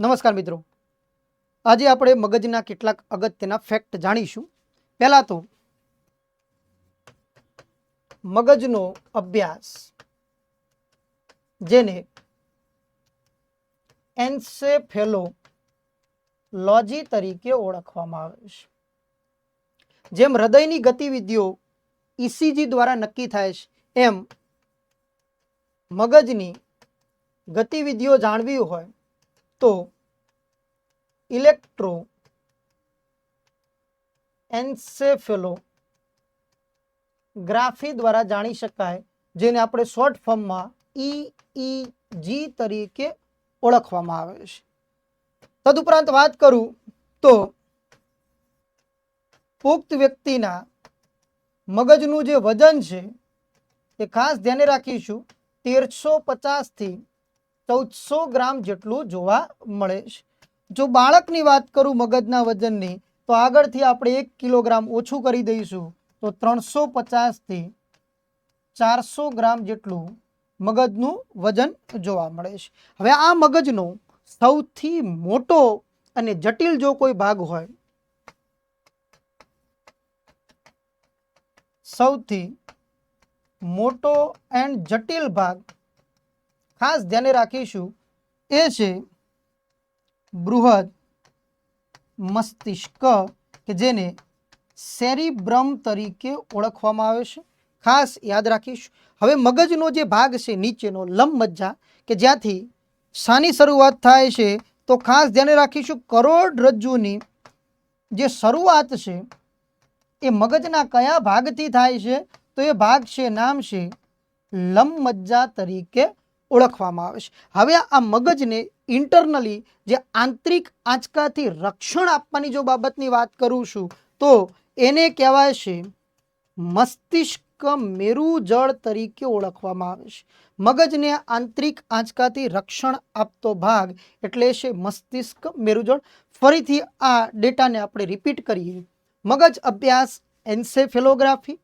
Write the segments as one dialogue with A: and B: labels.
A: નમસ્કાર મિત્રો. આજે આપણે મગજના કેટલાક અગત્યના ફેક્ટ જાણીશું. પહેલાં તો મગજનો અભ્યાસ, જેને એન્સેફેલોલોજી તરીકે ઓળખવામાં આવે છે. જેમ હૃદયની ગતિવિધિઓ ઇસીજી દ્વારા નક્કી થાય છે, એમ મગજની ગતિવિધિઓ જાણવી હોય તો ઇલેક્ટ્રો એન્સેફેલો ગ્રાફી દ્વારા જાણી શકાય, જેને આપણે શોર્ટ ફોર્મમાં ઈઈજી તરીકે ઓળખવામાં આવે છે. તદુપરાંત વાત કરું તો પુખ્ત વ્યક્તિના મગજનું જે વજન છે, એ ખાસ ધ્યાને રાખીશું, તેરસો પચાસથી ચૌદસો ગ્રામ જેટલું જોવા મળે છે. જો બાળકની વાત કરું મગજના વજનની, તો આગળથી આપણે એક કિલોગ્રામ ઓછું કરી દઈશું. તો ત્રણસો પચાસથી ચારસો ગ્રામ જેટલું મગજનું વજન જોવા મળે છે. હવે આ મગજનો સૌથી મોટો અને જટિલ જો કોઈ ભાગ હોય, સૌથી મોટો એન્ડ જટિલ ભાગ ખાસ ધ્યાને રાખીશું એ છે બૃહદ મસ્તિષ્ક કે જેને સેરિબ્રમ તરીકે ઓળખવામાં આવે છે. ખાસ યાદ રાખીશું. હવે મગજનો જે ભાગ છે, નીચેનો લંબ મજ્જા કે જ્યાંથી શાની શરૂઆત થાય છે, તો ખાસ ધ્યાને રાખીશું કરોડરજ્જુની જે શરૂઆત છે, એ મગજના કયા ભાગથી થાય છે? તો એ ભાગ છે, નામ છે લંબ મજ્જા તરીકે ઓળખવામાં આવે છે. હવે આ મગજને ઇન્ટરનલી જે આંતરિક આંચકાથી રક્ષણ આપવાની જો બાબતની વાત કરું છું, તો એને કહેવાય છે મસ્તિષ્ક મેરુજળ તરીકે ઓળખવામાં આવે છે. મગજને આંતરિક આંચકાથી રક્ષણ આપતો ભાગ એટલે છે મસ્તિષ્ક મેરુજળ ફરીથી આ ડેટાને આપણે રિપીટ કરીએ. મગજ અભ્યાસ એન્સેફેલોગ્રાફી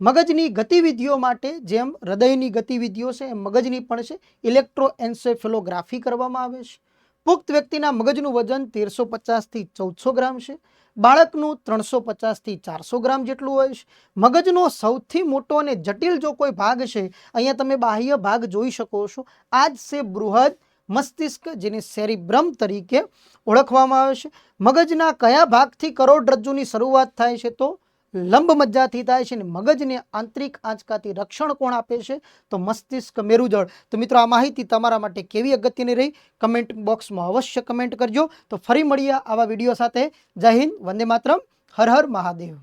A: મગજની ગતિવિધિઓ માટે જેમ હૃદયની ગતિવિધિઓ છે, એમ મગજની પણ છે. ઇલેક્ટ્રો એન્સેફેલોગ્રાફી કરવામાં આવે છે. પુખ્ત વ્યક્તિના મગજનું વજન તેરસો પચાસથી ચૌદસો ગ્રામ છે. બાળકનું ત્રણસો પચાસથી ચારસો ગ્રામ જેટલું હોય છે. મગજનો સૌથી મોટો અને જટિલ જો કોઈ ભાગ છે, અહીંયા તમે બાહ્ય ભાગ જોઈ શકો છો. આ જ છે બૃહદ મસ્તિષ્ક, જેને સેરિબ્રમ તરીકે ઓળખવામાં આવે છે. મગજના કયા ભાગથી કરોડરજ્જુની શરૂઆત થાય છે તો લંબ મજ્જાથી થાય છે અને મગજને આંતરિક આંચકાથી રક્ષણ કોણ આપે છે? તો મસ્તિષ્ક મેરુદળ તો મિત્રો, આ માહિતી તમારા માટે કેવી અગત્યની રહી? કમેન્ટ બોક્સમાં અવશ્ય કમેન્ટ કરજો. તો ફરી મળીએ આવા વીડિયો સાથે. જય હિન્દ, વંદે માતરમ. હર હર મહાદેવ.